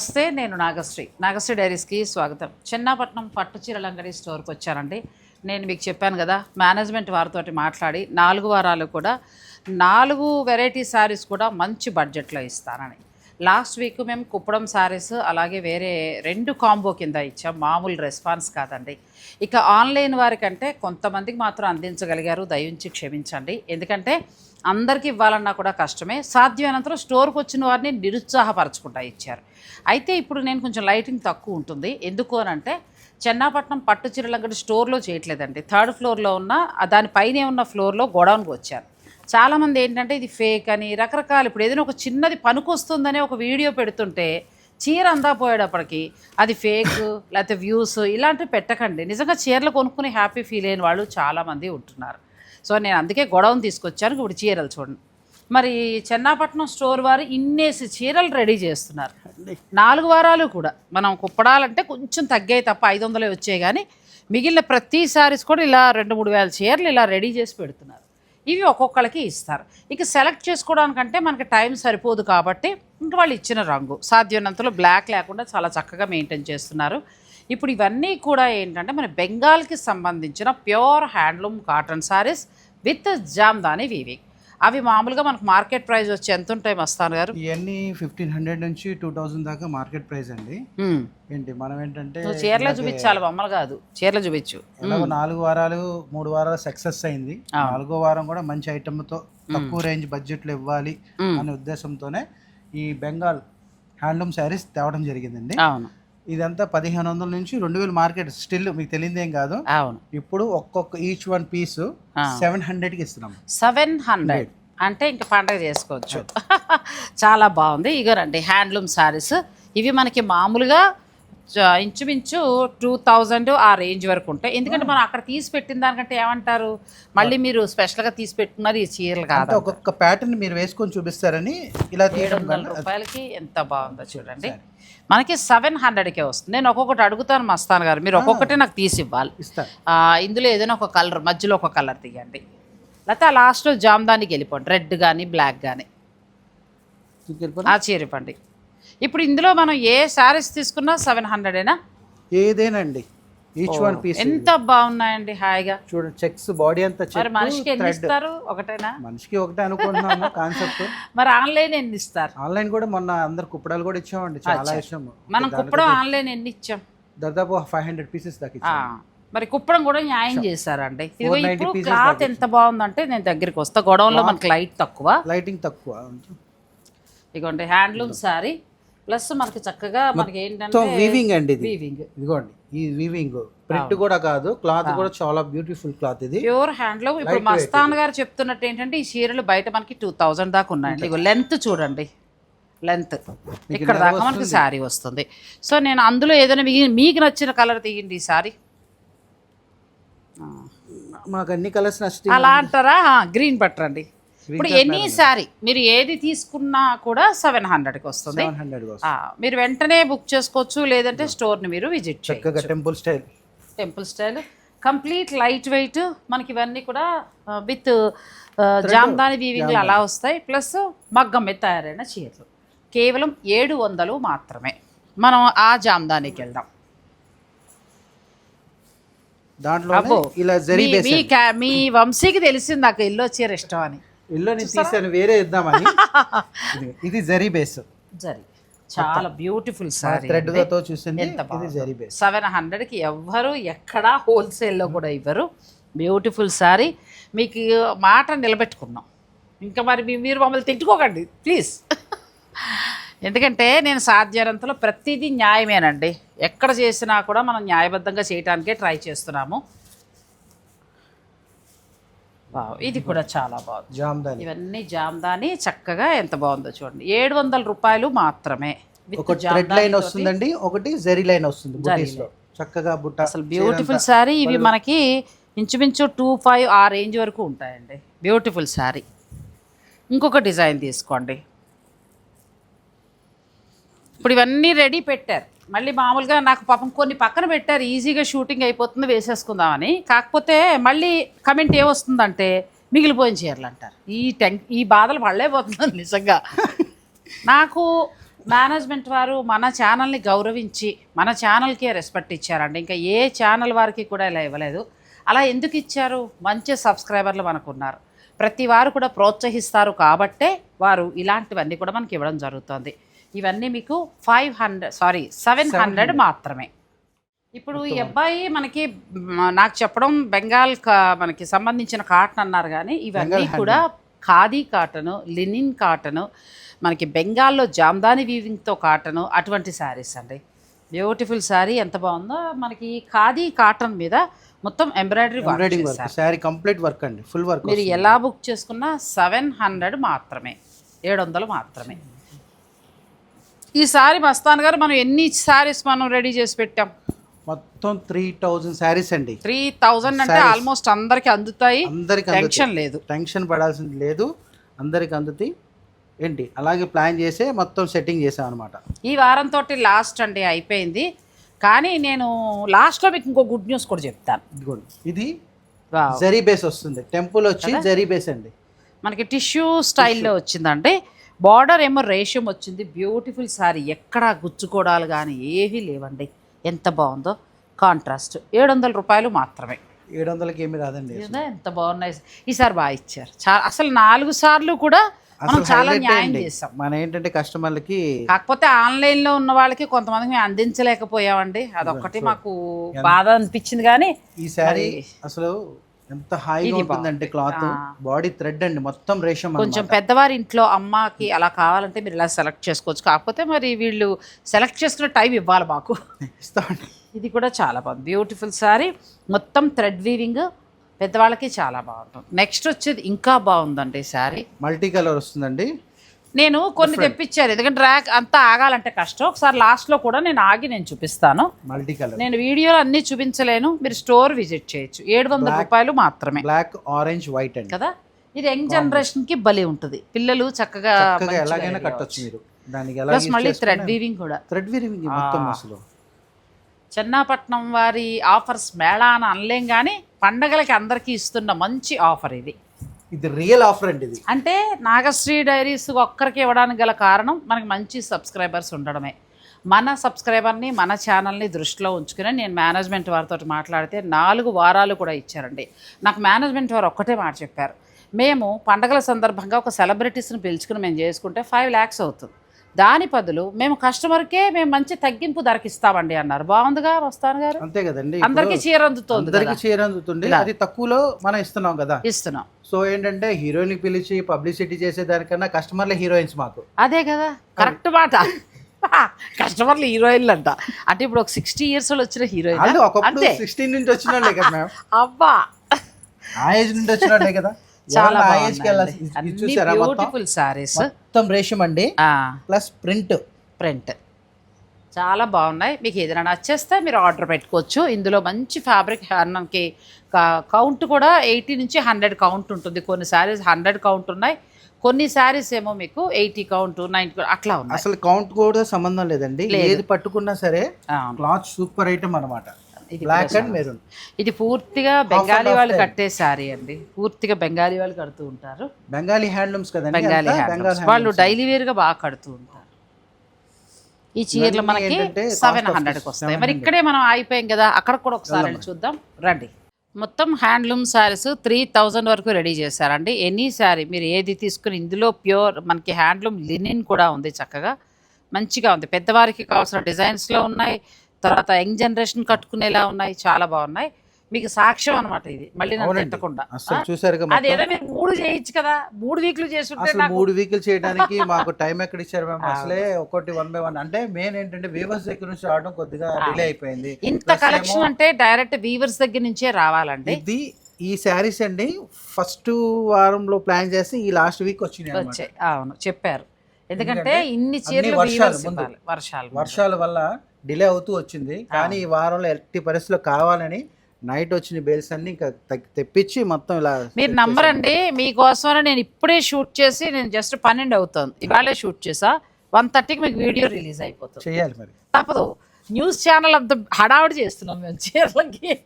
నమస్తే నేను నాగశ్రీ. నాగశ్రీ డైరీస్కి స్వాగతం. చిన్నపట్నం పట్టు చీరల అంగడి స్టోర్కి వచ్చానండి. నేను మీకు చెప్పాను కదా మేనేజ్మెంట్ వారితోటి మాట్లాడి నాలుగు వారాలు కూడా నాలుగు వెరైటీ శారీస్ కూడా మంచి బడ్జెట్లో ఇస్తానని. లాస్ట్ వీక్ మేము కుప్పడం శారీస్ అలాగే వేరే రెండు కాంబో కింద ఇచ్చాం. మామూలు రెస్పాన్స్ కాదండి. ఇక ఆన్లైన్ వారికంటే కొంతమందికి మాత్రం అందించగలిగారు. దయించి క్షమించండి. ఎందుకంటే అందరికీ ఇవ్వాలన్నా కూడా కష్టమే. సాధ్యమైనంతరం స్టోర్కి వచ్చిన వారిని నిరుత్సాహపరచుకుంటా ఇచ్చారు. అయితే ఇప్పుడు నేను కొంచెం లైటింగ్ తక్కువ ఉంటుంది. ఎందుకు అని అంటే చెన్నాపట్నం పట్టు చీరల స్టోర్లో చేయట్లేదండి. థర్డ్ ఫ్లోర్లో ఉన్న దానిపైనే ఉన్న ఫ్లోర్లో గోడౌన్కి వచ్చారు చాలామంది ఏంటంటే ఇది ఫేక్ అని రకరకాలు ఇప్పుడు ఏదైనా ఒక చిన్నది పనికొస్తుందని ఒక వీడియో పెడుతుంటే చీర అందా పోయేటప్పటికి అది ఫేక్ లేకపోతే వ్యూస్ ఇలాంటివి పెట్టకండి. నిజంగా చీరలు కొనుక్కుని హ్యాపీ ఫీల్ అయిన వాళ్ళు చాలామంది ఉంటున్నారు. సో నేను అందుకే గొడవను తీసుకొచ్చాను. ఇప్పుడు చీరలు చూడండి. మరి చెన్నాపట్నం స్టోర్ వారు ఇన్నేసి చీరలు రెడీ చేస్తున్నారు. నాలుగు వారాలు కూడా మనం కుప్పడాలంటే కొంచెం తగ్గాయి తప్ప ఐదు వందలే వచ్చాయి కానీ మిగిలిన ప్రతి సారీస్ కూడా ఇలా రెండు మూడు వేల చీరలు ఇలా రెడీ చేసి పెడుతున్నారు. ఇవి ఒక్కొక్కరికి ఇస్తారు. ఇక సెలెక్ట్ చేసుకోవడానికంటే మనకి టైం సరిపోదు కాబట్టి ఇంకా వాళ్ళు ఇచ్చిన రంగు. సాధ్యమైనంతలో బ్లాక్ లేకుండా చాలా చక్కగా మెయింటైన్ చేస్తున్నారు. ఇప్పుడు ఇవన్నీ కూడా ఏంటంటే మన బెంగాల్కి సంబంధించిన pure handloom cotton saris with Jamdani weaving అవి మామూలుగా మనకు మార్కెట్ ప్రైస్ వచ్చి ఎంత ఉంటాయి మస్తాన్ గారు? ఇవన్నీ ఫిఫ్టీన్ హండ్రెడ్ నుంచి టూ థౌసండ్ దాకా మార్కెట్ ప్రైస్ అండి. ఏంటి మనం ఏంటంటే చీరలో చూపించాలి బొమ్మలు కాదు. చీరలో చూపించు. నాలుగు వారాలు మూడు వారాలు సక్సెస్ అయింది. నాలుగో వారం కూడా మంచి ఐటమ్తో తక్కువ రేంజ్ బడ్జెట్లో ఇవ్వాలి అనే ఉద్దేశంతోనే ఈ బెంగాల్ హ్యాండ్లూమ్ శారీస్ తేవడం జరిగిందండి. అవును. ఇదంతా పదిహేను వందల నుంచి రెండు వేలు మార్కెట్. స్టిల్ మీకు తెలియదు కాదు. అవును. ఇప్పుడు ఒక్కొక్క ఈచ్ వన్ పీస్ సెవెన్ హండ్రెడ్కి ఇస్తున్నాం. సెవెన్ హండ్రెడ్ అంటే ఇంక పండగ చేసుకోవచ్చు. చాలా బాగుంది. ఇగోరండి హ్యాండ్లూమ్ శారీస్ ఇవి మనకి మామూలుగా ఇంచుమించు టూ థౌజండ్ ఆ రేంజ్ వరకు ఉంటాయి. ఎందుకంటే మనం అక్కడ తీసి పెట్టిన దానికంటే ఏమంటారు? మళ్ళీ మీరు స్పెషల్గా తీసి పెట్టుకున్నారు ఈ చీరలు కాదు ఒక్కొక్క ప్యాటర్న్ మీరు వేసుకొని చూపిస్తారని ఇలా ఏడు తీయడం రూపాయలకి ఎంత బాగుందో చూడండి. మనకి సెవెన్ హండ్రెడ్కే వస్తుంది. నేను ఒక్కొక్కటి అడుగుతాను మస్తాన్ గారు. మీరు ఒక్కొక్కటి నాకు తీసి ఇవ్వాలి. ఇందులో ఏదైనా ఒక కలర్ మధ్యలో ఒక కలర్ తీయండి. లేకపోతే ఆ లాస్ట్లో జామ్దానికి వెళ్ళిపోండి. రెడ్ కానీ బ్లాక్ కానీ ఆ చీరిపండి ఇప్పుడు ఇందులో మనం ఏ శారీస్ తీసుకున్నా సెవెన్ హండ్రెడేనా? ఏదేనండి? ఈచ్ వన్ పీస్ ఎంత బాగున్నాయండి హాయిగా. చూడండి చెక్స్ బాడీ అంతా మరి మనిషికి ఎన్ని ఇస్తారు? ఒకటేనా? మనిషికి ఒకటే అనుకుంటున్నాము కాన్సెప్ట్. మరి ఆన్లైన్ ఎన్ని ఇస్తారు? ఆన్లైన్ కూడా మొన్న అందరు కుప్పడాలు కూడా ఇచ్చామండి చాలా ఇచ్చాము మనం కుప్పడం ఆన్లైన్ ఎన్ని ఇచ్చాం? దాదాపు ఫైవ్ హండ్రెడ్ పీసెస్ దాకా ఇచ్చాము మరి కుప్పడం కూడా న్యాయం చేశారండి. ఇదిగో 490 ఇప్పుడు pieces క్లాత్ ఎంత బాగుందంటే నేను దగ్గరికి వస్తా. గొడవలో మనకి లైట్ తక్కువ. లైటింగ్ తక్కువ. ఇదిగోండి హ్యాండ్లూమ్ శారీ. ప్లస్ మనకి చక్కగా మనకి ఏంటంటే వీవింగ్ అండి ఇది. వీవింగ్ ఇదిగోండి ఈ వీవింగ్ ప్రింట్ కూడా కాదు క్లాత్ కూడా చాలా బ్యూటిఫుల్ క్లాత్ ఇది. ప్యూర్ హ్యాండ్లూమ్ ఇప్పుడు మస్తాన్ గారు చెప్తున్నట్టు ఏంటంటే ఈ చీరలు బయట మనకి టూ థౌజండ్ దాకా ఉన్నాయండి ఇగో లెంత్ చూడండి. లెంత్ ఇక్కడ దాకా మనకి శారీ వస్తుంది. సో నేను అందులో ఏదైనా మీకు మీకు నచ్చిన కలర్ తీయండి ఈ శారీ మాకు అన్ని కలర్స్ నచ్చి అలా అంటారా? గ్రీన్ పట్టరండి ఇప్పుడు ఎనీ శారీ మీరు ఏది తీసుకున్నా కూడా సెవెన్ హండ్రెడ్కి వస్తుంది. మీరు వెంటనే బుక్ చేసుకోవచ్చు లేదంటే స్టోర్ని మీరు విజిట్ చేయొచ్చు. Temple style. Temple style. Complete light weight మనకి ఇవన్నీ కూడా విత్ జామ్దాని వీవింగ్లు అలా వస్తాయి. ప్లస్ మగ్గం మీద తయారైన చీరలు. కేవలం ఏడు వందలు మాత్రమే. మనం ఆ జామ్దానికి వెళ్దాం. దాంట్లో మీ- వంశీకి తెలిసింది నాకు ఎల్లో చీర ఇష్టం అని. ఇల్లు నేను తీసాను వేరే ఇద్దామని. ఇది- జరీ బేస్. జరి. చాలా బ్యూటిఫుల్ సారీ థ్రెడ్తో చూసింది ఎంత ఇది జరీ బేస్. సెవెన్ హండ్రెడ్కి ఎవ్వరు ఎక్కడా హోల్సేల్లో కూడా ఇవ్వరు. బ్యూటిఫుల్ శారీ మీకు మాట నిలబెట్టుకున్నాం. ఇంకా మరి మీరు మమ్మల్ని తిట్టుకోకండి ప్లీజ్ ఎందుకంటే నేను సాధ్యనంతలో ప్రతిదీ న్యాయమేనండి. ఎక్కడ చేసినా కూడా మనం న్యాయబద్ధంగా చేయడానికే ట్రై చేస్తున్నాము. ఇది కూడా చాలా బాగుంది. జామ్దాని. ఇవన్నీ జామ్దాని చక్కగా ఎంత బాగుందో చూడండి. ఏడు వందల రూపాయలు మాత్రమే ఒక థ్రెడ్ లైన్. వస్తుందండి ఒకటి జరీ లైన్ వస్తుంది చక్కగా బుట్ట అసలు బ్యూటిఫుల్ శారీ ఇవి మనకి ఇంచుమించు టూ ఫైవ్ ఆ రేంజ్ వరకు ఉంటాయండి. బ్యూటిఫుల్ శారీ ఇంకొక డిజైన్ తీసుకోండి. ఇప్పుడు ఇవన్నీ రెడీ పెట్టారు. మళ్ళీ మామూలుగా నాకు పాపం కొన్ని పక్కన పెట్టారు ఈజీగా షూటింగ్ అయిపోతుంది వేసేసుకుందామని. కాకపోతే మళ్ళీ కమెంట్ ఏమొస్తుందంటే మిగిలిపోయిన చీరలు అంటారు. ఈ టెన్ ఈ బాధలు పడలేకపోతున్నాను నిజంగా. నాకు మేనేజ్మెంట్ వారు మన ఛానల్ని గౌరవించి మన ఛానల్కే రెస్పెక్ట్ ఇచ్చారండి. ఇంకా ఏ ఛానల్ వారికి కూడా ఇలా ఇవ్వలేదు. అలా ఎందుకు ఇచ్చారు? మంచి సబ్స్క్రైబర్లు మనకు ఉన్నారు ప్రతి వారు కూడా ప్రోత్సహిస్తారు కాబట్టే వారు ఇలాంటివన్నీ కూడా మనకి ఇవ్వడం జరుగుతుంది. ఇవన్నీ మీకు five hundred sorry seven hundred మాత్రమే. ఇప్పుడు ఈ అబ్బాయి మనకి నాకు చెప్పడం బెంగాల్ కా- మనకి సంబంధించిన కాటన్ అన్నారు కానీ ఇవన్నీ కూడా ఖాదీ కాటను లినిన్ కాటను మనకి బెంగాల్లో జామ్దాని వీవింగ్తో కాటను అటువంటి శారీస్ అండి. బ్యూటిఫుల్ శారీ ఎంత బాగుందో మనకి ఖాదీ కాటన్ మీద మొత్తం embroidery work sari complete work అండి ఫుల్ వర్క్ మీరు ఎలా బుక్ చేసుకున్నా సెవెన్ హండ్రెడ్ మాత్రమే ఏడు వందలు మాత్రమే. ఈ సారీ మస్తాన్ గారు మనం ఎన్ని శారీస్ మనం రెడీ చేసి పెట్టాం? మొత్తం త్రీ థౌజండ్ శారీస్ అండి. త్రీ థౌజండ్ అంటే ఆల్మోస్ట్ అందరికి అందుతాయి. అందరికి టెన్షన్ లేదు. టెన్షన్ పడాల్సింది లేదు. అందరికి అందుతాయి. ఏంటి? అలాగే ప్లాన్ చేసే మొత్తం సెట్టింగ్ చేసాం అనమాట ఈ వారంతో లాస్ట్ అండి అయిపోయింది. కానీ నేను లాస్ట్లో మీకు ఇంకో గుడ్ న్యూస్ కూడా చెప్తాను. ఇదిగోండి ఇది. జరీ బేస్ వస్తుంది. టెంపుల్ వచ్చి జరీ బేస్ అండి. మనకి టిష్యూ స్టైల్లో వచ్చిందండి. బార్డర్ ఏమో రేషం వచ్చింది బ్యూటిఫుల్ సారీ. ఎక్కడ గుచ్చుకోవడాలు కానీ ఏవీ లేవండి. ఎంత బాగుందో కాంట్రాస్ట్. ఏడు వందల రూపాయలు మాత్రమే. ఏడు వందలకి ఏమి రాదండి ఎంత బాగున్నాయి. ఈసారి బాగా ఇచ్చారు. చాలా అసలు నాలుగు సార్లు కూడా మనం చాలా న్యాయం అండి. చేసాం మన ఏంటంటే కస్టమర్లకి కాకపోతే ఆన్లైన్లో ఉన్న వాళ్ళకి కొంతమందికి మేము అందించలేకపోయామండి. అదొక్కటి మాకు బాధ అనిపించింది కానీ ఈ శారీ అసలు ఎంత హాయిగా ఉంటుందంటే క్లాత్. బాడీ థ్రెడ్ అండి మొత్తం రేషం కొంచెం పెద్దవారి ఇంట్లో అమ్మకి అలా కావాలంటే మీరు ఇలా సెలెక్ట్ చేసుకోవచ్చు. కాకపోతే మరి వీళ్ళు సెలెక్ట్ చేసుకునే టైం ఇవ్వాలి మాకు. ఇస్తామండి. ఇది కూడా చాలా బాగుంది. Beautiful sari. మొత్తం థ్రెడ్ వీవింగ్ పెద్దవాళ్ళకి చాలా బాగుంటుంది. నెక్స్ట్ వచ్చేది ఇంకా బాగుందండి శారీ మల్టీ కలర్ వస్తుందండి. నేను కొన్ని తెప్పించాను ఎందుకంటే ర్యాక్ అంతా ఆగాలంటే కష్టం. ఒకసారి లాస్ట్లో కూడా నేను ఆగి నేను చూపిస్తాను. మల్టీ కలర్ నేను వీడియోలో అన్నీ చూపించలేను. మీరు స్టోర్ విజిట్ చేయొచ్చు. ఏడు వందల రూపాయలు మాత్రమే. బ్లాక్ ఆరెంజ్ వైట్ అండి. కదా? ఇది యంగ్ జనరేషన్కి బలి ఉంటుంది. పిల్లలు చక్కగా ఎలాగైనా కట్టొచ్చు మీరు. దానికి ప్లస్ మళ్ళీ థ్రెడ్ వీవింగ్ కూడా. థ్రెడ్ వీరింగ్ మొత్తం అసలు. చెన్నాపట్నం వారి ఆఫర్స్ మేళా అని అనలేం కానీ పండగలకి అందరికీ ఇస్తున్న మంచి ఆఫర్ ఇది. ఇది రియల్ ఆఫర్ అండి ఇది. అంటే నాగశ్రీ డైరీస్ ఒక్కరికి ఇవ్వడానికి గల కారణం మనకి మంచి సబ్స్క్రైబర్స్ ఉండడమే. మన సబ్స్క్రైబర్ని మన ఛానల్ని దృష్టిలో ఉంచుకుని నేను మేనేజ్మెంట్ వారితో మాట్లాడితే నాలుగు వారాలు కూడా ఇచ్చారండి. నాకు మేనేజ్మెంట్ వారు ఒక్కటే మాట చెప్పారు. మేము పండగల సందర్భంగా ఒక సెలబ్రిటీస్ని పిలుచుకుని మేము చేసుకుంటే ఫైవ్ ల్యాక్స్ అవుతుంది. దాని బదులు మేము కస్టమర్కే మేము మంచి తగ్గింపు ధరకి ఇస్తామండి అన్నారు. బాగుందిగా వస్తాను గారు? అంతే కదండి. అందరికీ చీర అందుతోంది అందరికి చీర అందుతుంది. అది తక్కువలో మనం ఇస్తున్నాం కదా. ఇస్తున్నాం. సో ఏంటంటే హీరోయిన్ పిలిచి పబ్లిసిటీ చేసే దానికన్నా కస్టమర్లే హీరోయిన్స్ మాకు. అదే కదా కరెక్ట్ మాట. కస్టమర్లు హీరోయిన్లు అంట అంటే ఇప్పుడు ఒక సిక్స్టీ ఇయర్స్ వచ్చిన హీరోయిన్? వాళ్ళు ఒకప్పుడు సిక్స్టీన్ నుంచి వచ్చిన వాళ్ళే కదా మ్యామ్. అబ్బా. ఆ ఏజ్ నుండి వచ్చిన వాళ్ళే కదా. చాలా బ్యూటిఫుల్ సారీస్. మొత్తం రేషం అండి. Plus print. ప్రింట్. చాలా బాగున్నాయి. మీకు ఏదైనా నచ్చేస్తే మీరు ఆర్డర్ పెట్టుకోవచ్చు. ఇందులో మంచి ఫ్యాబ్రిక్ మనకి కౌంట్ కూడా ఎయిటీ నుంచి హండ్రెడ్ కౌంట్ ఉంటుంది. కొన్ని శారీస్ హండ్రెడ్ కౌంట్ ఉన్నాయి. కొన్ని శారీస్ ఏమో మీకు ఎయిటీ కౌంట్ నైన్టీ అట్లా ఉన్నాయి. అసలు కౌంట్ కూడా సంబంధం లేదండి. ఏది పట్టుకున్నా సరే. క్లాత్ సూపర్ ఐటమ్ అనమాట ఇది బ్లాక్ అండ్ మెరూన్ ఇది పూర్తిగా బెంగాలీ వాళ్ళు కట్టే శారీ అండి. పూర్తిగా బెంగాలీ వాళ్ళు కడుతూ ఉంటారు. బెంగాలీ హ్యాండ్లూమ్స్ కదండి బెంగాలీ హ్యాండ్లూమ్స్. వాళ్ళు డైలీ వేర్గా బాగా కడుతూ ఉంటారు. ఈ చీరలు మనకి సెవెన్ హండ్రెడ్కి. వస్తాయి మరి ఇక్కడే మనం ఆగిపోయాం కదా అక్కడ కూడా ఒకసారి చూద్దాం. రండి. మొత్తం హ్యాండ్లూమ్ శారీస్ త్రీ థౌజండ్ వరకు రెడీ చేశారండి. ఎనీ శారీ మీరు ఏది తీసుకుని ఇందులో ప్యూర్ మనకి హ్యాండ్లూమ్ లినిన్ కూడా ఉంది చక్కగా. మంచిగా ఉంది. పెద్దవారికి కావాల్సిన డిజైన్స్లో ఉన్నాయి. తర్వాత యంగ్ జనరేషన్ కట్టుకునేలా ఉన్నాయి. చాలా బాగున్నాయి. మీకు సాక్ష్యం అనమాట ఇది. మళ్ళీ నన్ను. తిట్టకుండా. ఏదో మీరు మూడు చేయొచ్చు కదా. మూడు వీక్లు చేస్తుంటే మూడు వీకులు చేయడానికి మాకు టైం ఎక్కడ ఇచ్చారు మేము అసలే ఒకటి వన్ బై వన్. అంటే మెయిన్ ఏంటంటే వీవర్స్ దగ్గర నుంచి రావడం కొద్దిగా డిలే అయిపోయింది. ఇంత కలెక్షన్ అంటే డైరెక్ట్ వీవర్స్ దగ్గర నుంచే రావాలండి. ఇది ఈ శారీస్ అండి ఫస్ట్ వారంలో ప్లాన్ చేసి ఈ లాస్ట్ వీక్ వచ్చినాయి. వచ్చాయి. అవును చెప్పారు. ఎందుకంటే ఇన్ని చీరలు వర్షాలు వర్షాలు వర్షాల వల్ల డిలే అవుతూ వచ్చింది. కానీ ఈ వారంలో ఎట్టి పరిస్థితిలో కావాలని నైట్ వచ్చిన బేల్స్ అన్ని ఇంకా తెప్పించి మొత్తం ఇలా మీరు నమ్మరండి. మీకోసమని నేను ఇప్పుడే షూట్ చేసి నేను జస్ట్ పన్నెండు అవుతుంది. ఇవాళే షూట్ చేసా. వన్ థర్టీకి మీకు వీడియో రిలీజ్ అయిపోతుంది. చేయాలి మరి. తప్పదు. న్యూస్ ఛానల్ అంత హడావుడి చేస్తున్నాం మేము చీరలకి.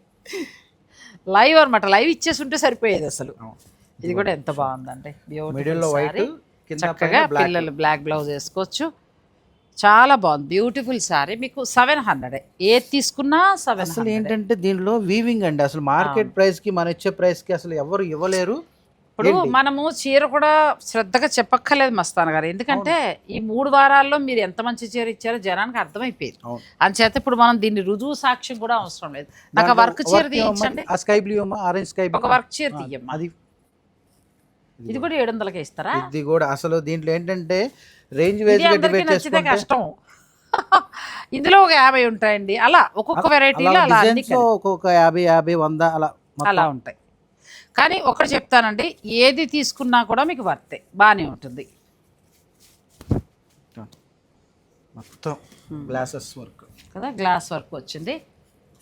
లైవ్ అన్నమాట. లైవ్ ఇచ్చేసి ఉంటే సరిపోయేది అసలు. ఇది కూడా ఎంత బాగుందండి. వైట్ చక్కగా పిల్లలు బ్లాక్ బ్లౌజ్ వేసుకోవచ్చు. చాలా బాగుంది. బ్యూటిఫుల్ శారీ మీకు సెవెన్ హండ్రెడ్ ఏది తీసుకున్నా సెవెన్ అసలు ఏంటంటే దీనిలో వీవింగ్ అండి. అసలు మార్కెట్ ప్రైస్కి మన ఇచ్చే ప్రైస్కి అసలు ఎవరు ఇవ్వలేరు. ఇప్పుడు మనము చీర కూడా శ్రద్ధగా చెప్పక్కర్లేదు మస్తాన్ గారు. ఎందుకంటే ఈ మూడు వారాల్లో మీరు ఎంత మంచి చీర ఇచ్చారో జనానికి అర్థమైపోయింది. అంచేత ఇప్పుడు మనం దీన్ని రుజువు సాక్ష్యం కూడా అవసరం లేదు. నాకు వర్క్ చీర తీయించండి ఆ స్కై బ్లూ ఆరెంజ్ స్కై ఒక వర్క్ చీర తీయమ్మా. అది ఇది కూడా ఏడు వందలకే ఇస్తారా? ఇది కూడా అసలు దీంట్లో ఏంటంటే రేంజ్ వేజ్ నచ్చితే కష్టం. ఇందులో ఒక యాభై ఉంటాయండి. అలా ఒక్కొక్క వెరైటీలో అలా ఒక్కొక్క యాభై యాభై వంద అలా. అలా ఉంటాయి. కానీ ఒకటి చెప్తానండి ఏది తీసుకున్నా కూడా మీకు వర్తే. బాగానే ఉంటుంది. మొత్తం గ్లాసెస్ వర్క్. కదా గ్లాస్ వర్క్ వచ్చింది.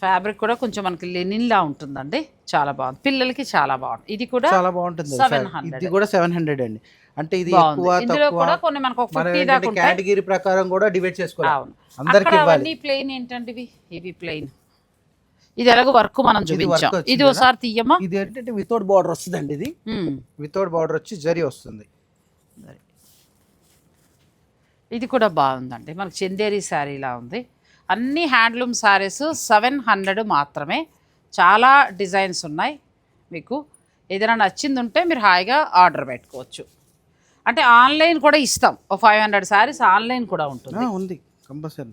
ఫ్యాబ్రిక్ కూడా కొంచెం మనకి లెనిన్లా ఉంటుందండి. చాలా బాగుంది. పిల్లలకి చాలా బాగుంది. ఇది కూడా చాలా బాగుంటుంది. సెవెన్. హండ్రెడ్ ఇది కూడా సెవెన్ హండ్రెడ్ అండి. అంటే ఇది ఎక్కువ ఇందులో కూడా కొన్ని మనకు ఒక ఫిఫ్టీ దాకా కేటగిరీ ప్రకారం కూడా డివైడ్ చేసుకోవాలి. అవును. అందరికి అక్కడ ఇవ్వాలి. ప్లెయిన్ ఏంటండి ఇవి? ఇవి ప్లెయిన్ ఇది ఎలాగో వర్క్ మనం చూపించాం. ఇది? ఒకసారి తీయమ్మా. ఇది ఏంటంటే వితౌట్ బార్డర్ వస్తుందండి ఇది. వితౌట్ బార్డర్ వచ్చి జరి వస్తుంది. ఇది కూడా బాగుందండి. మనకు చందేరి శారీలా ఉంది. అన్ని హ్యాండ్లూమ్ శారీస్ సెవెన్ హండ్రెడ్ మాత్రమే. చాలా డిజైన్స్ ఉన్నాయి మీకు. ఏదైనా నచ్చింది ఉంటే మీరు హాయిగా ఆర్డర్ పెట్టుకోవచ్చు. అంటే ఆన్లైన్ కూడా ఇస్తాం. ఒక ఫైవ్ హండ్రెడ్ శారీస్ ఆన్లైన్ కూడా ఉంటుంది. ఉంది. కంపల్సరీ.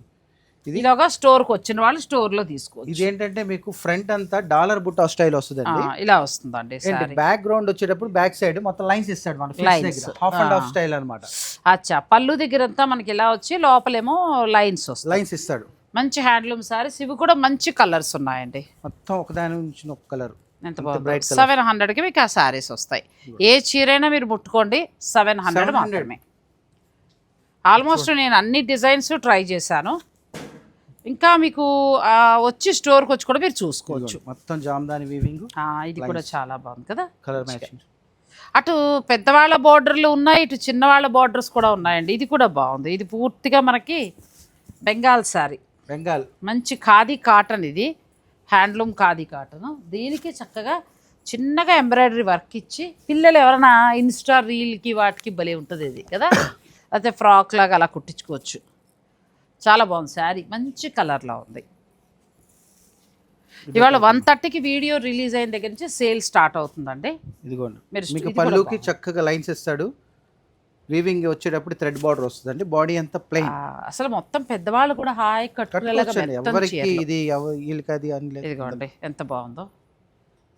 ఇది ఇలాగా స్టోర్కి వచ్చిన వాళ్ళు స్టోర్లో తీసుకోవచ్చు. ఇది ఏంటంటే మీకు ఫ్రంట్ అంతా డాలర్ బుట్ట స్టైల్ వస్తుందండి. ఆ, ఇలా వస్తుందండి బ్యాక్ గ్రౌండ్ వచ్చేటప్పుడు బ్యాక్ సైడ్ మొత్తం లైన్స్ ఇస్తాడు మన Lines. దగ్గర. హాఫ్ అండ్ హాఫ్ స్టైల్ అన్నమాట. అచ్చా పళ్ళు దగ్గరంతా మనకి ఇలా వచ్చి లోపలేమో లైన్స్ వస్తాయి. లైన్స్ ఇస్తాడు. మంచి హ్యాండ్లూమ్ శారీస్ ఇవి కూడా మంచి కలర్స్ ఉన్నాయండి. మొత్తం ఒకదాని నుంచి ఒక కలర్. ఎంత బాగుంది. సెవెన్ హండ్రెడ్కి మీకు ఆ శారీస్ వస్తాయి. ఏ చీరైనా మీరు ముట్టుకోండి. Seven hundred 700. మాత్రమే. ఆల్మోస్ట్ నేను అన్ని డిజైన్స్ ట్రై చేశాను. ఇంకా మీకు వచ్చి స్టోర్కి వచ్చి కూడా మీరు చూసుకోవచ్చు. మొత్తం జామ్దాని వీవింగ్ ఇది కూడా చాలా బాగుంది కదా. కలర్ మ్యాచింగ్ అటు పెద్దవాళ్ళ బార్డర్లు ఉన్నాయి ఇటు చిన్నవాళ్ళ బార్డర్స్ కూడా ఉన్నాయండి. ఇది కూడా బాగుంది. ఇది పూర్తిగా మనకి బెంగాల్ శారీ బెంగాల్. మంచి ఖాదీ కాటన్ ఇది. Handloom khadi cotton. దీనికి చక్కగా చిన్నగా ఎంబ్రాయిడరీ వర్క్ ఇచ్చి పిల్లలు ఎవరైనా ఇన్స్టా రీల్కి వాటికి భలే ఉంటుంది ఇది కదా? అయితే ఫ్రాక్ లాగా అలా కుట్టించుకోవచ్చు. చాలా బాగుంది శారీ. మంచి కలర్లో ఉంది. ఇవాళ వన్ థర్టీకి వీడియో రిలీజ్ అయిన దగ్గర నుంచి సేల్ స్టార్ట్ అవుతుందండి. ఇదిగోండి. మీరు పళ్ళుకి చక్కగా లైన్స్ ఇస్తాడు. వీవింగ్ వచ్చేటప్పుడు థ్రెడ్ బార్డర్ వస్తుందండి. బాడీ అంతా ప్లెయిన్ అసలు మొత్తం పెద్దవాళ్ళు కూడా హాయి ఎవరికి చీరలు. ఇది వీళ్ళకి అది అని ఇదిగోండి ఎంత బాగుందో.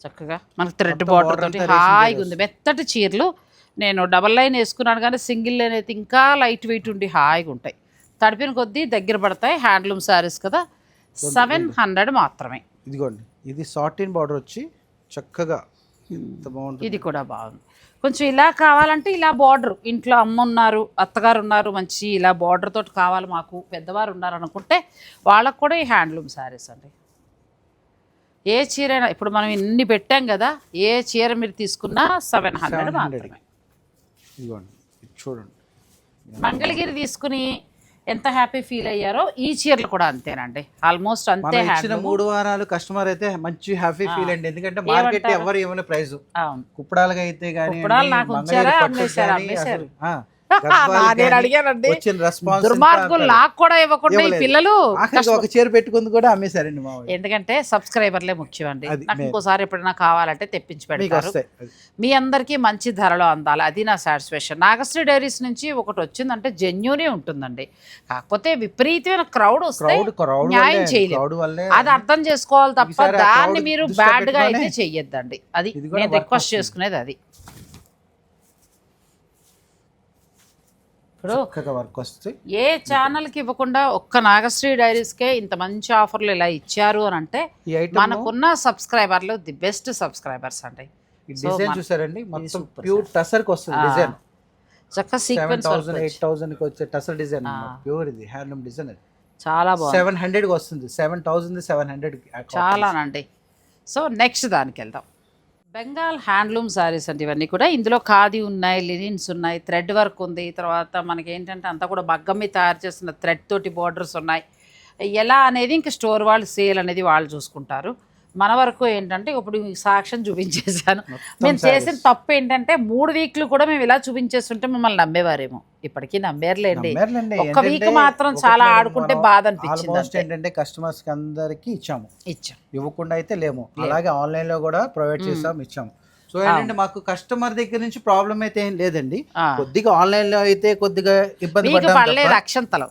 చక్కగా మనకు థ్రెడ్ బార్డర్ హాయిగా ఉంది. మెత్తటి చీరలు. నేను డబల్ లైన్ వేసుకున్నాను కానీ సింగిల్ లైన్ అయితే ఇంకా లైట్ వెయిట్ ఉండి హాయిగా ఉంటాయి. తడిపిన కొద్దీ దగ్గర పడతాయి. హ్యాండ్లూమ్ శారీస్ కదా. సెవెన్ హండ్రెడ్ మాత్రమే. ఇదిగోండి. ఇది సాటిన్ బార్డర్ వచ్చి చక్కగా ఇది కూడా బాగుంది. కొంచెం ఇలా కావాలంటే ఇలా బార్డర్. ఇంట్లో అమ్మ ఉన్నారు అత్తగారు ఉన్నారు మంచి ఇలా బార్డర్ తోటి కావాలి మాకు. పెద్దవారు ఉన్నారు అనుకుంటే వాళ్ళకు కూడా ఈ హ్యాండ్లూమ్ శారీస్ అండి. ఏ చీర ఇప్పుడు మనం ఇన్ని పెట్టాం కదా ఏ చీర మీరు తీసుకున్నా సెవెన్ హండ్రెడ్ 700. మాత్రమే. ఇదిగోండి ఇది చూడండి. మంగళగిరి తీసుకుని ఎంత హ్యాపీ ఫీల్ అయ్యారో ఈ చీరలు కూడా అంతేనండి ఆల్మోస్ట్ అంతే ఇచ్చిన మూడు వారాలు కస్టమర్ అయితే మంచి హ్యాపీ ఫీల్ అండి ఎందుకంటే మార్కెట్? ఎవరు ఇవ్వని ప్రైస్ కుప్పడాలుగా అయితే కానీ నాకు? అమ్మేశారా? అమ్మేశారు. నేను అడిగానండి. దుర్మార్గులు నాకు కూడా ఇవ్వకుండా ఈ. పిల్లలు ఒక చీర పెట్టుకుంది కూడా అమ్మేశారండి. ఎందుకంటే సబ్స్క్రైబర్లే ముఖ్యం అండి నాకు ఇంకోసారి ఎప్పుడైనా కావాలంటే తెప్పించి పెడతారు. మీ అందరికీ మంచి ధరలో అందాలి. అది నా సాటిస్ఫాక్షన్ నాగశ్రీ డైరీస్ నుంచి ఒకటి వచ్చిందంటే జెన్యునే ఉంటుందండి. కాకపోతే విపరీతమైన క్రౌడ్ వస్తే క్రౌడ్ క్రౌడ్ న్యాయం చేయలేదు అది అర్థం చేసుకోవాలి తప్ప దాన్ని మీరు బ్యాడ్గా అయితే చెయ్యొద్దండి. అది నేను రిక్వెస్ట్ వస్తుంది. చేసుకునేది అది. ఇప్పుడు చక్కగా వర్క్ వస్తాయి ఏ ఛానల్కి ఇవ్వకుండా ఒక్క నాగశ్రీ డైరీస్కే ఇంత మంచి ఆఫర్లు ఇలా ఇచ్చారు అని అంటే మనకున్న సబ్స్క్రైబర్లు ది బెస్ట్ సబ్స్క్రైబర్స్ అండి. డిజైన్ చూసారండి? మొత్తం ప్యూర్ టసర్కి వస్తుంది డిజైన్ చక్క సెవెన్ సీక్వెన్స్ థౌసండ్ ఎయిట్ థౌసండ్కి వచ్చే టసర్ డిజైన్. ప్యూర్ ఇది హ్యాండ్లూమ్ డిజైన్ అది. చాలా బాగుంది. సెవెన్ హండ్రెడ్కి వస్తుంది. సెవెన్ థౌసండ్ సెవెన్ హండ్రెడ్ చాలానండి సో నెక్స్ట్ దానికి వెళ్దాం బెంగాల్ హ్యాండ్లూమ్ శారీస్ అంటే ఇవన్నీ కూడా. ఇందులో ఖాదీ ఉన్నాయి లినిన్స్ ఉన్నాయి థ్రెడ్ వర్క్ ఉంది. తర్వాత మనకి ఏంటంటే అంతా కూడా బగ్గమ్మి మీద తయారు చేసిన థ్రెడ్ తోటి బార్డర్స్ ఉన్నాయి. ఎలా అనేది ఇంక స్టోర్ వాళ్ళు సేల్ అనేది వాళ్ళు చూసుకుంటారు. మన వరకు ఏంటంటే ఇప్పుడు సాక్ష్యం చూపించేశాను. మేము చేసిన తప్పు ఏంటంటే మూడు వీక్లు కూడా మేము ఇలా చూపించేస్తుంటే మిమ్మల్ని నమ్మేవారేమో. ఇప్పటికీ నమ్మేర్లేండి. ఒక్క వీక్ మాత్రం చాలా ఆడుకుంటే బాధ అనిపించింది. ఏంటంటే కస్టమర్స్కి అందరికి ఇచ్చాము. ఇచ్చాం. ఇవ్వకుండా అయితే లేము. అలాగే ఆన్లైన్లో కూడా ప్రొవైడ్ చేసాం ఇచ్చాము. సో ఏంటంటే మాకు కస్టమర్ దగ్గర నుంచి ప్రాబ్లం అయితే ఏం లేదండి. కొద్దిగా ఆన్లైన్లో అయితే కొద్దిగా ఇబ్బంది పడలేదు. అక్షంతలు.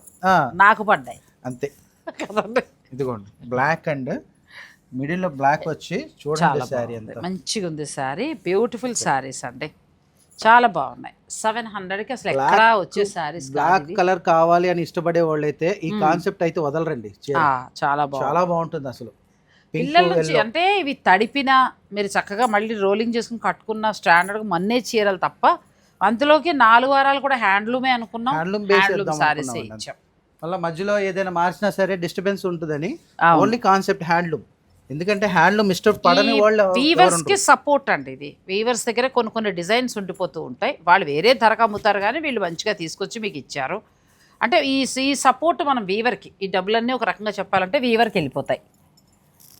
నాకు పడ్డాయి. అంతే. ఇదిగోండి బ్లాక్ అండ్ మిడిల్లో బ్లాక్ వచ్చి చూడండి శారీ. అంతా మంచిగా ఉంది శారీ. బ్యూటిఫుల్ శారీస్ అండి. చాలా బాగున్నాయి. సెవెన్ హండ్రెడ్కి అసలు ఎక్కడా వచ్చే శారీస్ బ్లాక్ కలర్ కావాలి అని ఇష్టపడే వాళ్ళైతే ఈ కాన్సెప్ట్ అయితే వదలరండి. చాలా చాలా బాగుంటుంది అసలు. పిల్లల నుంచి అంటే ఇవి తడిపినా మీరు చక్కగా మళ్ళీ రోలింగ్ చేసుకుని కట్టుకున్న స్టాండర్డ్ మన్నే చీరలు తప్ప అందులోకి నాలుగు వారాలు కూడా హ్యాండ్లూమే అనుకున్నాం. హ్యాండ్లూమ్ సారీస్ ఇచ్చాం. మళ్ళీ మధ్యలో ఏదైనా మార్చినా సరే డిస్టర్బెన్స్ ఉంటుందని. ఓన్లీ కాన్సెప్ట్ హ్యాండ్లూమ్ ఎందుకంటే హ్యాండ్లూమ్ ఇష్టం పడని వాళ్ళు వీవర్స్కి సపోర్ట్ అండి ఇది. వీవర్స్ దగ్గర కొన్ని కొన్ని డిజైన్స్ ఉండిపోతూ ఉంటాయి. వాళ్ళు వేరే ధరకు అమ్ముతారు కానీ వీళ్ళు మంచిగా తీసుకొచ్చి మీకు ఇచ్చారు. అంటే ఈ ఈ సపోర్ట్ మనం వీవర్కి ఈ డబ్బులన్నీ ఒక రకంగా చెప్పాలంటే వీవర్కి వెళ్ళిపోతాయి.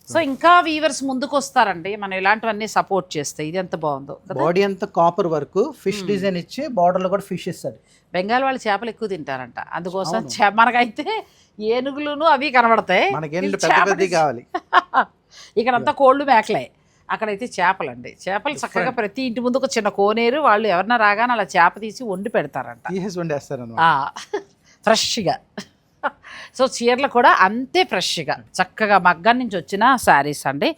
సో ఇంకా వీవర్స్ ముందుకు వస్తారండి. మనం ఇలాంటివన్నీ సపోర్ట్ చేస్తే ఇది ఎంత బాగుందో. బాడీ అంతా కాపర్ వర్క్ ఫిష్ డిజైన్ ఇచ్చి బార్డర్లో కూడా ఫిష్ ఇస్తాడు బెంగాల్ వాళ్ళు చేపలు ఎక్కువ తింటారంట. అందుకోసం మనకైతే ఏనుగులును అవి కనబడతాయి. పెద్ద పెద్దవి కావాలి. ఇక్కడంతా కోళ్ళు మేకలే. అక్కడైతే చేపలండి. చేపలు చక్కగా ప్రతి ఇంటి ముందు ఒక చిన్న కోనేరు వాళ్ళు ఎవరన్నా రాగానే అలా చేప తీసి వండి పెడతారంట. ఫ్రెష్గా. సో చీరలు కూడా అంతే ఫ్రెష్గా. చక్కగా మగ్గం నుంచి వచ్చిన శారీస్ అండి.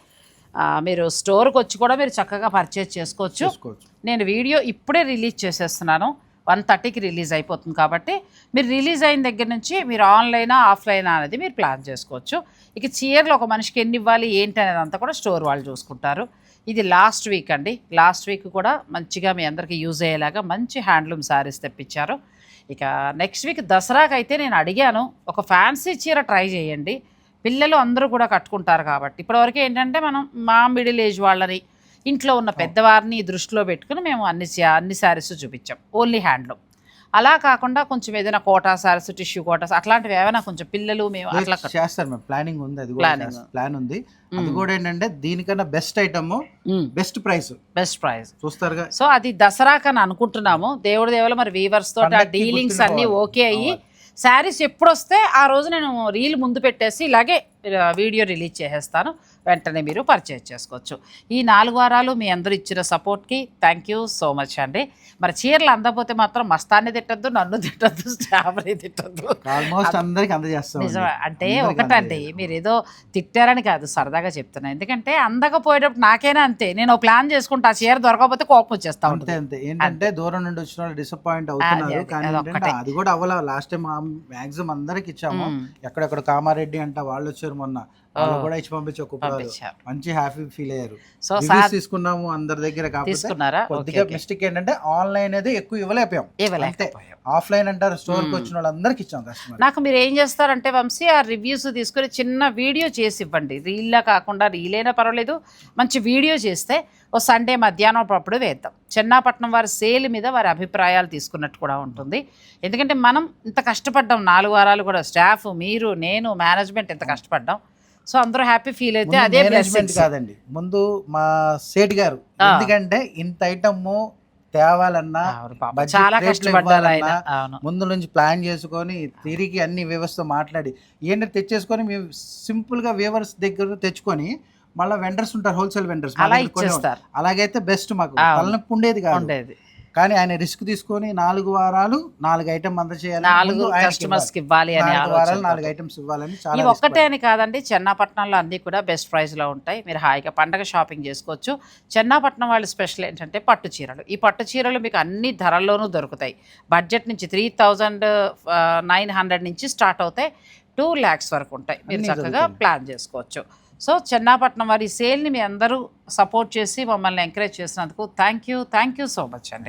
మీరు స్టోర్కి వచ్చి కూడా మీరు చక్కగా పర్చేజ్ చేసుకోవచ్చు. నేను వీడియో ఇప్పుడే రిలీజ్ చేసేస్తున్నాను. వన్ థర్టీకి రిలీజ్ అయిపోతుంది కాబట్టి మీరు రిలీజ్ అయిన దగ్గర నుంచి మీరు ఆన్లైనా ఆఫ్లైనా అనేది మీరు ప్లాన్ చేసుకోవచ్చు. ఇక చీరలు ఒక మనిషికి ఎన్ని ఇవ్వాలి ఏంటి అనేది అంతా కూడా స్టోర్ వాళ్ళు చూసుకుంటారు. ఇది లాస్ట్ వీక్ అండి. లాస్ట్ వీక్ కూడా మంచిగా మీ అందరికీ యూజ్ అయ్యేలాగా మంచి హ్యాండ్లూమ్ శారీస్ తెప్పించారు. ఇక నెక్స్ట్ వీక్ దసరాకి అయితే నేను అడిగాను ఒక ఫ్యాన్సీ చీర ట్రై చేయండి. పిల్లలు అందరూ కూడా కట్టుకుంటారు కాబట్టి. ఇప్పటివరకు ఏంటంటే మనం మా మిడిల్ ఏజ్ వాళ్ళని ఇంట్లో ఉన్న పెద్దవారిని దృష్టిలో పెట్టుకుని మేము అన్ని అన్ని శారీస్ చూపించాం. ఓన్లీ హ్యాండ్లూమ్ అలా కాకుండా కొంచెం ఏదైనా కోటా శారీస్ టిష్యూ కోటాస్ అట్లాంటివి ఏమైనా కొంచెం పిల్లలు మేము అట్లా చేస్తారు మేము ప్లానింగ్ ఉంది అది కూడా Planning. ప్లాన్ ఉంది. అది కూడా ఏంటంటే దీనికన్నా best item. Best price. Best price. చూస్తారుగా. So అది దసరాకి అని అనుకుంటున్నాము. దేవుడి దేవుల మరి వీవర్స్ తోటి ఆ పండక్కి డీలింగ్స్ అన్నీ. ఓకే అయ్యి శారీస్ ఎప్పుడు వస్తే ఆ రోజు నేను రీల్ ముందు పెట్టేసి ఇలాగే వీడియో రిలీజ్ చేసేస్తాను. వెంటనే మీరు పర్చేజ్ చేసుకోవచ్చు. ఈ నాలుగు వారాలు మీ అందరూ ఇచ్చిన సపోర్ట్కి థ్యాంక్ యూ సో మచ్ అండి. మరి చీరలు అందకపోతే మాత్రం మస్తాన్ని తిట్టద్దు నన్ను తిట్టద్దు స్టాఫ్ని తిట్టద్దు. ఆల్మోస్ట్ అందరికి అందజేస్తాం నిజమే. అంటే ఒకటండి మీరు ఏదో తిట్టారని కాదు సరదాగా చెప్తున్నా. ఎందుకంటే అందకపోయేటప్పుడు నాకైనా అంతే నేను ఒక ప్లాన్ చేసుకుంటా ఆ చీర దొరకకపోతే కోపం వచ్చేస్తా అంతే ఉంటుంది. అంతే. ఏంటంటే దూరం నుండి వచ్చిన వాళ్ళు డిసప్పాయింట్ అవుతున్నారు. అదే, కానీ అది కూడా అవ్వాల. లాస్ట్ టైం మాక్సిమం అందరికి ఇచ్చాము. ఎక్కడెక్కడ కామారెడ్డి అంట వాళ్ళు వచ్చారు మొన్న వాళ్ళు కూడా ఇచ్చి పంపించి. మంచి హ్యాపీ ఫీల్ అయ్యారు. సో తీసుకున్నాము అందరి దగ్గర తీసుకున్నారా? కొద్దిగా మిస్టేక్ ఏంటంటే ఆన్లైన్ అయితే ఎక్కువ ఇవ్వలేకపోయాం. ఇవ్వలేకపోయాం. ఆఫ్లైన్ అంటారు స్టోర్కి వచ్చిన వాళ్ళందరికి ఇచ్చాం కస్టమర్ నాకు మీరు ఏం చేస్తారంటే వంశీ ఆ రివ్యూస్ తీసుకొని చిన్న వీడియో చేసి ఇవ్వండి. రీల్లా కాకుండా రీల్ అయినా పర్వాలేదు. మంచి వీడియో చేస్తే ఓ సండే మధ్యాహ్నం అప్పుడు వేద్దాం. చెన్నాపట్నం వారి సేల్ మీద వారి అభిప్రాయాలు తీసుకున్నట్టు కూడా ఉంటుంది. ఎందుకంటే మనం ఇంత కష్టపడ్డాం. నాలుగు వారాలు కూడా స్టాఫ్ మీరు నేను మేనేజ్మెంట్ ఇంత కష్టపడ్డాం. సో అందరూ హ్యాపీ ఫీల్ అయితే అదే మేనేజ్మెంట్. కాదండి. ముందు మా సేట్ గారు ఎందుకంటే ఇంత ఐటమ్ తేవాలన్నా చాలా కష్టపడ్డారు ముందు నుంచి ప్లాన్ చేసుకొని తిరిగి అన్ని వ్యవస్థ మాట్లాడి ఏంటంటే తెచ్చేసుకొని మేము సింపుల్గా వేవర్స్ దగ్గర తెచ్చుకొని మళ్ళీ వెండర్స్ ఉంటారు హోల్సేల్ వెండర్స్ అలాగైతే బెస్ట్ మాకు. తలనొప్పి ఉండేది కాదు. ఉండేది. కానీ ఆయన రిస్క్ తీసుకొని నాలుగు వారాలు నాలుగు ఐటమ్ అందజేయాలి నాలుగు కస్టమర్స్కి ఇవ్వాలి. అనే వారాలు నాలుగు ఐటమ్స్ ఇవ్వాలని ఇవి చాలా ఒక్కటే అని కాదండి చెన్నాపట్నంలో అన్నీ కూడా బెస్ట్ ప్రైస్లో ఉంటాయి. మీరు హాయిగా పండగ షాపింగ్ చేసుకోవచ్చు. చెన్నాపట్నం వాళ్ళ స్పెషల్ ఏంటంటే పట్టు చీరలు. ఈ పట్టు చీరలు మీకు అన్ని ధరల్లోనూ దొరుకుతాయి. బడ్జెట్ నుంచి త్రీ థౌజండ్ నైన్ హండ్రెడ్ నుంచి స్టార్ట్ అవుతాయి. టూ ల్యాక్స్ వరకు ఉంటాయి. మీరు చక్కగా. ప్లాన్ చేసుకోవచ్చు. సో చెన్నాపట్నం వారి సేల్ని మీ అందరూ సపోర్ట్ చేసి మమ్మల్ని ఎంకరేజ్ చేసినందుకు thank you thank you so much అండి.